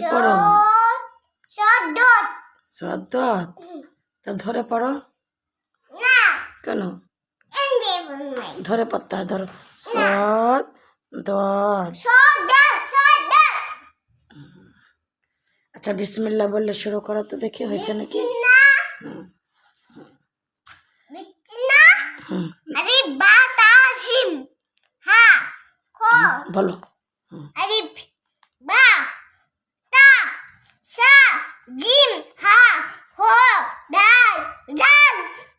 কি পড়ো? সদ্দত তা ধরে পড়ো। কেন? ধরে পড়তে হয় ধরো। সদ আচ্ছা বিসমিল্লা বললে শুরু করা তো দেখি হয়েছে নাকি? বলো। জিম হা হো দাল জাল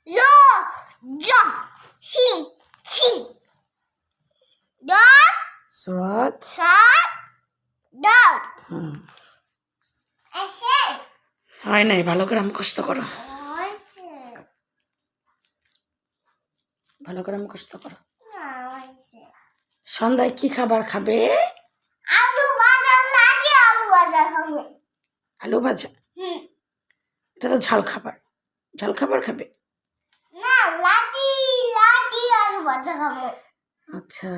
লো জ শিন ছিন দ সৎ সা দ হুম এসে হয় নাই ভালো করে মুখস্থ করো। ভালো করে মুখস্থ করো। সন্ধ্যায় কি খাবার খাবে? আলু ভাজা লাগে আলু ভাজা খাব। আলু ভাজা? এটা তো ঝাল খাবার। ঝাল খাবার খাবে? খাব। আচ্ছা।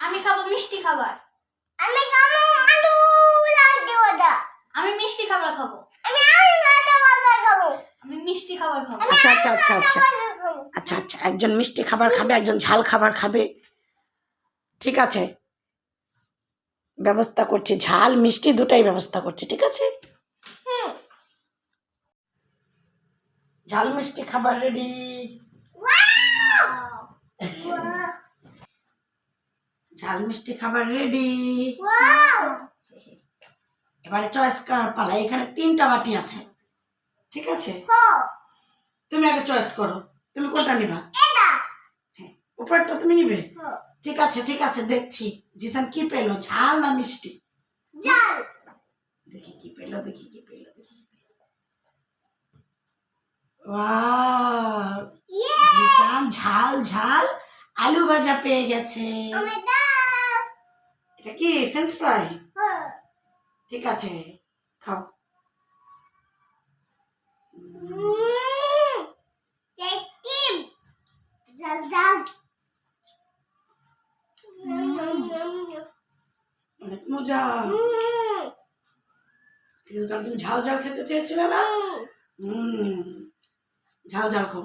আমি খাব মিষ্টি খাবার। আমি খাব আলু লাডি ভাজা। আমি মিষ্টি খাবার খাব। আমি আলু লাডি ভাজা খাব। আমি মিষ্টি খাবার খাব। আচ্ছা আচ্ছা আচ্ছা আচ্ছা আচ্ছা আচ্ছা একজন মিষ্টি খাবার খাবে একজন ঝাল খাবার খাবে। ঠিক আছে। ব্যবস্থা করছি ঝাল মিষ্টি দুটাই ব্যবস্থা করছি ঠিক আছে হুম ঝাল মিষ্টি খাবার রেডি ঝাল মিষ্টি খাবার রেডি এবারে চয়েস করার পালা এখানে তিনটা বাটি আছে। ঠিক আছে? তুমি আগে চয়েস করো তুমি কোনটা নিবা? হ্যাঁ উপরটা তুমি নিবে? ঠিক আছে ঠিক আছে দেখছি। জিসান কি পেল ঝাল না মিষ্টি? দেখি কি পেল দেখি কি পেল দেখি কি পেল। Wow! ইয়ে জিসান ঝাল ঝাল আলু ভাজা পেয়ে গেছে। এটা কি ফ্রেঞ্চ ফ্রাই ঠিক আছে খাও। অনেক মজা। তুমি ঝাল ঝাল খেতে চেয়েছিলে না? হুম। ঝাল ঝাল খাও।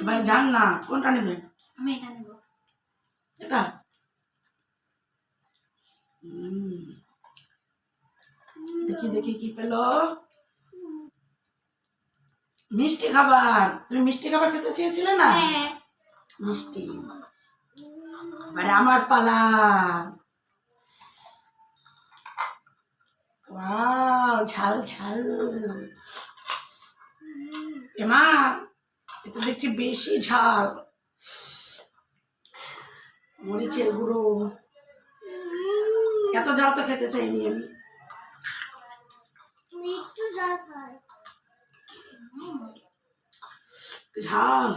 এবারে জান না কোনটা নেবে? আমি এটা নেব। এটা? দেখি দেখি কি পেল। মিষ্টি খাবার। তুমি মিষ্টি খাবার খেতে চেয়েছিলে না? হ্যাঁ। মিষ্টি। এবারে আমার পালা। ওয়াও। ঝাল ঝাল এমা এটা দেখছি বেশি ঝাল। মরিচের গুঁড়ো। এত ঝাল তো খেতে চাইনি আমি। ঝাল।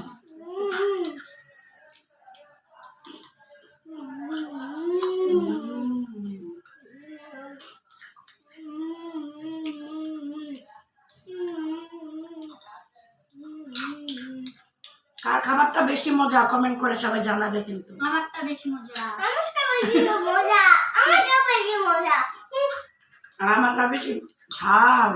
কার খাবারটা বেশি মজা? কমেন্ট করে সবাই জানাবে কিন্তু। আমারটা বেশি মজা। আমারটা বেশি মজা। আমারটা বেশি মজা। আর আমারটা বেশি ঝাল।